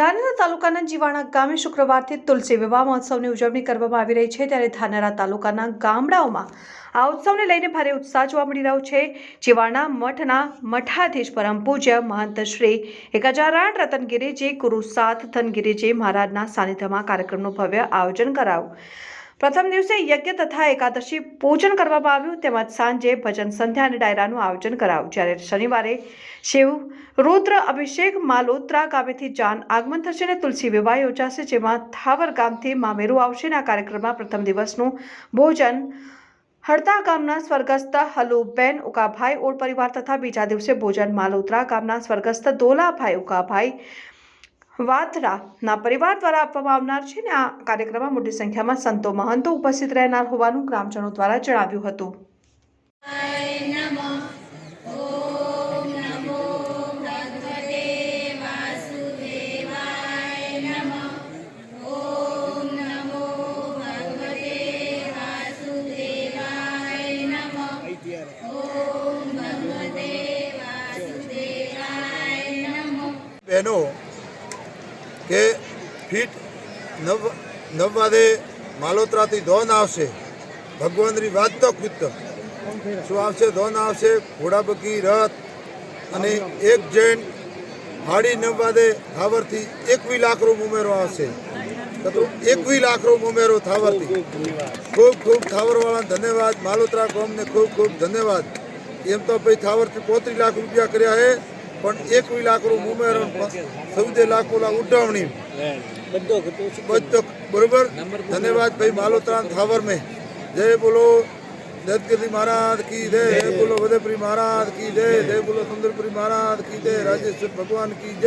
ધાનેરા તાલુકાના જીવાણા ગામે શુક્રવારથી તુલસી વિવાહ મહોત્સવની ઉજવણી કરવામાં આવી રહી છે. ત્યારે ધાનેરા તાલુકાના ગામડાઓમાં આ ઉત્સવને લઈને ભારે ઉત્સાહ જોવા મળી રહ્યો છે. જીવાણા મઠના મઠાધીશ પરમ પૂજ્ય મહંત શ્રી એક હજાર આઠ રતનગીરીજી, ગુરુ સાત ધનગીરીજી મહારાજના સાનિધ્યમાં કાર્યક્રમનું ભવ્ય આયોજન કરાયું. પ્રથમ દિવસે યજ્ઞ તથા એકાદશી પૂજન કરવામાં આવ્યું. તેમજ સાંજે ભજન સંધ્યા અને ડાયરાનું આયોજન કરાયું. જ્યારે શનિવારે શિવ રુદ્ર અભિષેક માલોત્રા ગામેથી જાન આગમન થશે અને તુલસી વિવાહ યોજાશે, જેમાં થાવર ગામથી મામેરું આવશે અને આ કાર્યક્રમમાં પ્રથમ દિવસનું ભોજન હડતા ગામના સ્વર્ગસ્થ હલુબેન ઉકાભાઈ ઓળ પરિવાર તથા બીજા દિવસે ભોજન માલોત્રા ગામના સ્વર્ગસ્થ દોલાભાઈ ઉકાભાઈ વાથરાના પરિવાર દ્વારા આપવામાં આવનાર છે ને આ કાર્યક્રમમાં મોટી સંખ્યામાં સંતો, મહંતો ઉપસ્થિત રહેનાર હોવાનું ગ્રામજનો દ્વારા જણાવ્યું હતું. બહેનો કે ફીટ નવ નવાદે માલોત્રાથી ધોન આવશે. ભગવાનની વાત તો કૂદ શું આવશે? ધોન આવશે ઘોડાબગી રથ અને એક જૈન હાડી નવવાદે થાવરથી એકવી લાખ રૂમ ઉમેરો આવશે. એકવી લાખ રૂમ ઉમેરો થાવરથી. ખૂબ ખૂબ થાવરવાળા ધન્યવાદ. માલોત્રા કોમને ખૂબ ખૂબ ધન્યવાદ. એમ તો ભાઈ થાવરથી પોત્રીસ લાખ રૂપિયા કર્યા હે પણ એકવી રૂમ ઉમેરો સૌદે લાખ ઓલા ઉડાવણી. બધો બરોબર? ધન્યવાદ ભાઈ માલોત્રાન થાવર મેં જય બોલો દત્તગીરી મહારાજ કી જય. જય બોલો વધેપુરી મહારાજ કી જય. જય બોલો સુંદરપુરી મહારાજ કી જય. રાજેશ્વર ભગવાન કી જય.